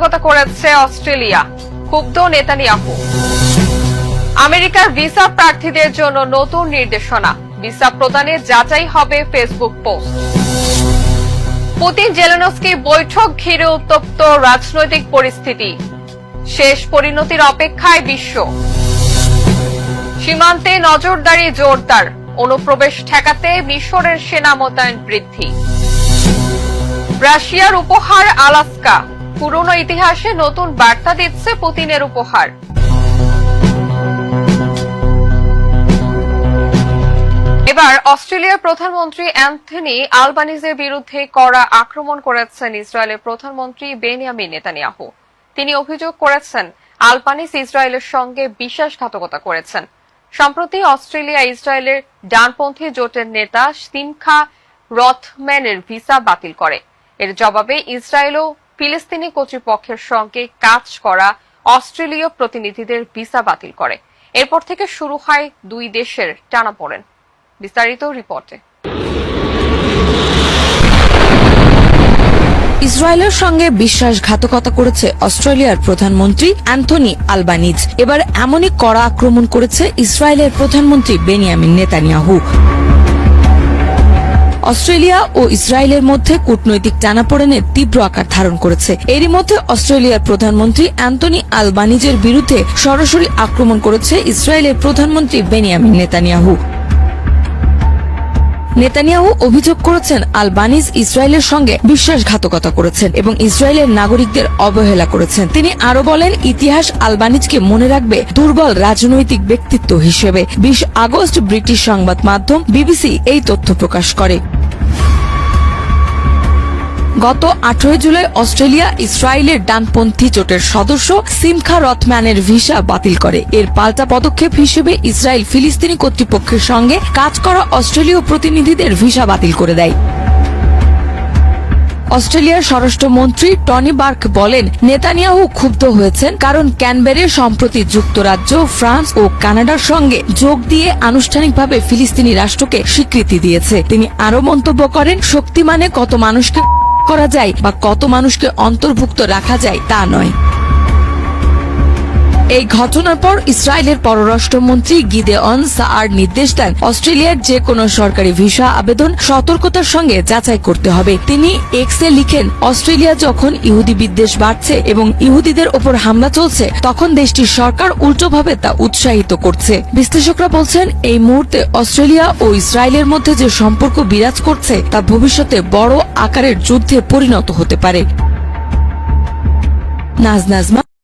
বিশ্বাসঘাতকতা করেছে অস্ট্রেলিয়া, ক্ষুব্ধ নেতানিয়াহু। আমেরিকার ভিসা প্রার্থীদের জন্য নতুন নির্দেশনা। ভিসা প্রদানে যাচাই হবে ফেসবুক পোস্ট। পুতিন জেলেনস্কি বৈঠক ঘিরে উত্তপ্ত রাজনৈতিক পরিস্থিতি। শেষ পরিণতির অপেক্ষায় বিশ্ব। সীমান্তে নজরদারি জোরদার। অনুপ্রবেশ ঠেকাতে মিশরের সেনা মোতায়েন বৃদ্ধি। রাশিয়ার উপহার আলাস্কা। পুরনো ইতিহাসে নতুন বার্তা দিচ্ছে পুতিনের উপহার। এবার অস্ট্রেলিয়ার প্রধানমন্ত্রী অ্যান্থনি আলবানিজের বিরুদ্ধে কড়া আক্রমণ করেছেন ইসরায়েলের প্রধানমন্ত্রী বেনিয়ামিন নেতানিয়াহু। তিনি অভিযোগ করেছেন, আলবানিজ ইসরায়েলের সঙ্গে বিশ্বাসঘাতকতা করেছেন। সম্প্রতি অস্ট্রেলিয়া ইসরায়েলের ডানপন্থী জোটের নেতা সিমখা রথম্যানের ভিসা বাতিল করে। এর জবাবে ইসরায়েলও ফিলিস্তিনি কর্তৃপক্ষের সঙ্গে কাজ করা অস্ট্রেলীয় প্রতিনিধিদের ভিসা বাতিল করে। এরপর থেকে শুরু হয় দুই দেশের টানাপোড়েন। বিস্তারিত রিপোর্টে। ইসরায়েলের সঙ্গে বিশ্বাসঘাতকতা করেছে অস্ট্রেলিয়ার প্রধানমন্ত্রী অ্যান্থনি আলবানিজ। এবার এমনই কড়া আক্রমণ করেছে ইসরায়েলের প্রধানমন্ত্রী বেনিয়ামিন নেতানিয়াহু। অস্ট্রেলিয়া ও ইসরায়েলের মধ্যে কূটনৈতিক টানাপোড়েনের তীব্র আকার ধারণ করেছে। এরই মধ্যে অস্ট্রেলিয়ার প্রধানমন্ত্রী অ্যান্টনি আলবানিজের বিরুদ্ধে সরাসরি আক্রমণ করেছে ইসরায়েলের প্রধানমন্ত্রী বেনিয়ামিন নেতানিয়াহু। নেতানিয়াহু অভিযোগ করেছেন আলবানিজ ইসরায়েলের সঙ্গে বিশ্বাসঘাতকতা করেছেন এবং ইসরায়েলের নাগরিকদের অবহেলা করেছেন। তিনি আরও বলেন, ইতিহাস আলবানিজকে মনে রাখবে দুর্বল রাজনৈতিক ব্যক্তিত্ব হিসেবে। বিশ আগস্ট ব্রিটিশ সংবাদ মাধ্যম বিবিসি এই তথ্য প্রকাশ করে। গত আঠারোই জুলাই অস্ট্রেলিয়া ইসরায়েলের ডানপন্থী জোটের সদস্য সিমখা রথম্যানের ভিসা বাতিল করে। এর পাল্টা পদক্ষেপ হিসেবে ইসরায়েল ফিলিস্তিনি কর্তৃপক্ষের সঙ্গে কাজ করা অস্ট্রেলীয় প্রতিনিধিদের ভিসা বাতিল করে দেয়। অস্ট্রেলিয়ার স্বরাষ্ট্রমন্ত্রী টনি বার্ক বলেন, নেতানিয়াহু ক্ষুব্ধ হয়েছেন কারণ ক্যানবেরে সম্প্রতি যুক্তরাজ্য, ফ্রান্স ও কানাডার সঙ্গে যোগ দিয়ে আনুষ্ঠানিকভাবে ফিলিস্তিনি রাষ্ট্রকে স্বীকৃতি দিয়েছে। তিনি আরও মন্তব্য করেন শক্তি মানে কত মানুষকে করা যায় বা কত মানুষকে অন্তর্ভুক্ত রাখা যায় তা নয়। এই ঘটনার পর ইসরায়েলের পররাষ্ট্রমন্ত্রী গিদেঅন সাআর নির্দেশ দেন অস্ট্রেলিয়ার যে কোনো সরকারি ভিসা আবেদন সতর্কতার সঙ্গে যাচাই করতে হবে। তিনি এক্সে লিখেন, অস্ট্রেলিয়া যখন ইহুদি বিদ্বেষ বাড়ছে এবং ইহুদিদের ওপর হামলা চলছে, তখন দেশটির সরকার উল্টোভাবে তা উৎসাহিত করছে। বিশ্লেষকরা বলছেন, এই মুহূর্তে অস্ট্রেলিয়া ও ইসরায়েলের মধ্যে যে সম্পর্ক বিরাজ করছে, তা ভবিষ্যতে বড় আকারের যুদ্ধে পরিণত হতে পারে। নাজ নাজমা